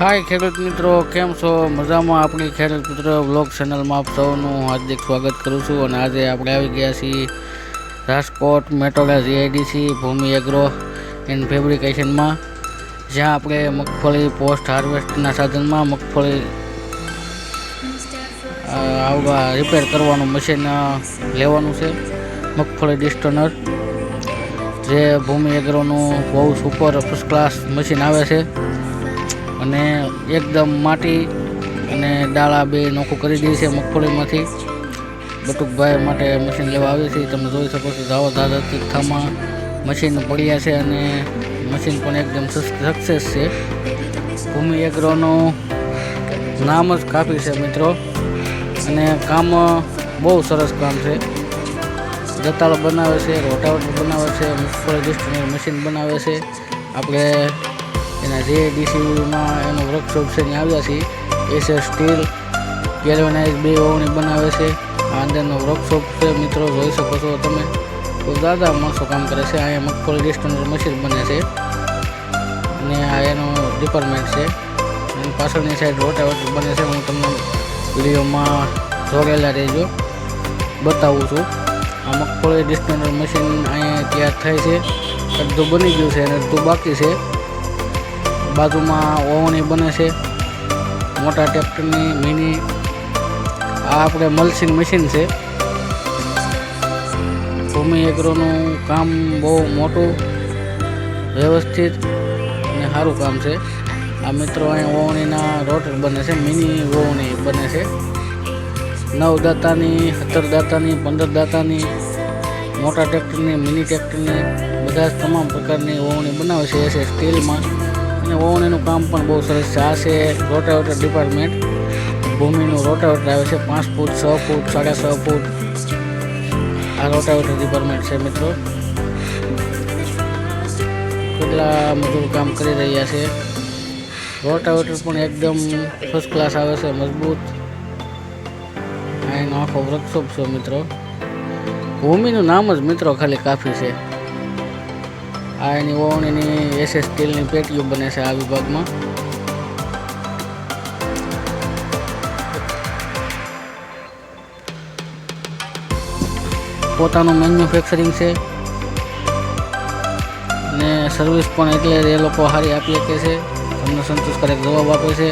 હાય ખેડૂત મિત્રો. કેમ છો? મજામાં આપણી ખેડૂત મિત્રો બ્લોગ ચેનલમાં આપ સૌનું હાર્દિક સ્વાગત કરું છું અને આજે આપણે આવી ગયા છીએ Rajkot Metoda GIDC Bhumi agro and ફેબ્રિકેશનમાં જ્યાં આપણે મગફળી પોસ્ટ હાર્વેસ્ટના સાધનમાં મગફળી આવવા રિપેર કરવાનું મશીન લેવાનું છે. મગફળી ડિસ્ટનર જે ભૂમિ એગ્રોનું બહુ સુપર ફર્સ્ટ ક્લાસ મશીન આવે છે. અને એકદમ માટી અને ડાળા બે નોખું કરી દે છે મગફળીમાંથી. બટુકભાઈ માટે મશીન લેવા આવે છે, તમે જોઈ શકો છો ધાવો દાદા તીર્થામાં. મશીન પડ્યા છે અને મશીન પણ એકદમ સક્સેસ છે. ભૂમિ એગ્રોનું નામ જ કાપી છે મિત્રો. અને કામ બહુ સરસ કામ છે. દતાળ બનાવે છે રોટાવટ બનાવે છે, મગફળી મશીન બનાવે છે. આપણે એના જે ડીસીમાં એનો વર્કશોપ છે, ત્યાં આવ્યા છીએ. એસે સ્ટીલ ગેલ્વેનાઇઝ બે ઓવણી બનાવે છે. આ અંદરનો વર્કશોપ છે, મિત્રો, જોઈ શકો છો તમે. તો દાદા માણસો કામ કરે છે અહીંયા મગફળી ડિસ્ટન્સ મશીન બને છે. અને આ એનો ડિપાર્ટમેન્ટ છે. અને પાછળની સાઈડ રોટાવટ બને છે, હું તમને વિડીયોમાં જોડેલા રહેજો. બતાવું છું. આ મગફળી ડિસ્ટન્સ મશીન અહીંયા તૈયાર થાય છે. અડધું બની ગયું છે અને અડધું બાકી છે. બાજુમાં ઓવણી બને છે. મોટા ટ્રેક્ટરની મિની આ આપણે મલ્સિંગ મશીન છે. ભૂમિ એગ્રોનું કામ બહુ મોટું, વ્યવસ્થિત અને સારું કામ છે. આ મિત્રો અહીં ઓવણીના રોટર બને છે, મિની ઓવણી બને છે. નવ દાતાની સત્તર દાતાની પંદર દાતાની મોટા ટ્રેક્ટરની, મિની ટ્રેક્ટરની, બધા જ તમામ પ્રકારની ઓવણી બનાવે છે સ્ટીલમાં. અને ઓવણીનું કામ પણ બહુ સરસ છે. આ છે રોટાવેટર ડિપાર્ટમેન્ટ ભૂમિનું રોટાવેટર આવે છે પાંચ ફૂટ, છ ફૂટ, સાડા છ ફૂટ. આ રોટાવેટર ડિપાર્ટમેન્ટ છે મિત્રો. કેટલા મજૂર કામ કરી રહ્યા છે. રોટાવેટર પણ એકદમ ફર્સ્ટ ક્લાસ આવે છે, મજબૂત. આ આખો વર્કશોપ છે મિત્રો. ભૂમિનું નામ જ મિત્રો ખાલી કાફી છે. આ એની ઓવણીની એસએસ સ્ટીલની પેટીઓ બને છે આ વિભાગમાં. પોતાનું મેન્યુફેક્ચરિંગ છે. ને સર્વિસ પણ એટલે એ લોકો સારી આપી શકે છે. તમને સંતોષકારક જવાબ આપે છે.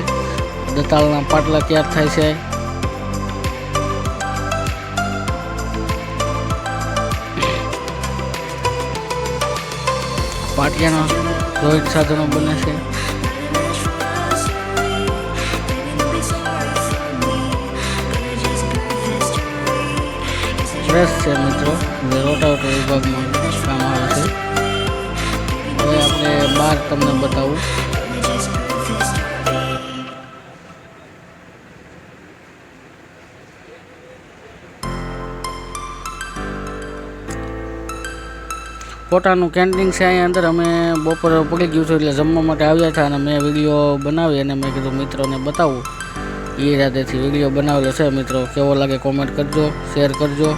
દતાળના પાટલા ક્યાં થાય છે? પાટિયાના રોહિત સાધનો બને છે. ફ્રેશ છે મિત્રો જે રોટાવેટર વિભાગમાં કામ આવે છે. હવે આપણે બહાર તમને બતાવું. પોતાનું કેન્ટીન છે અહીંયા અંદર. અમે બપોર પડી ગયું છું એટલે જમવા માટે આવ્યા હતા અને મેં વીડિયો બનાવી અને મેં કીધું મિત્રોને બતાવું. એ રાતેથી વીડિયો બનાવેલો છે. મિત્રો, કેવો લાગે કોમેન્ટ કરજો શેર કરજો.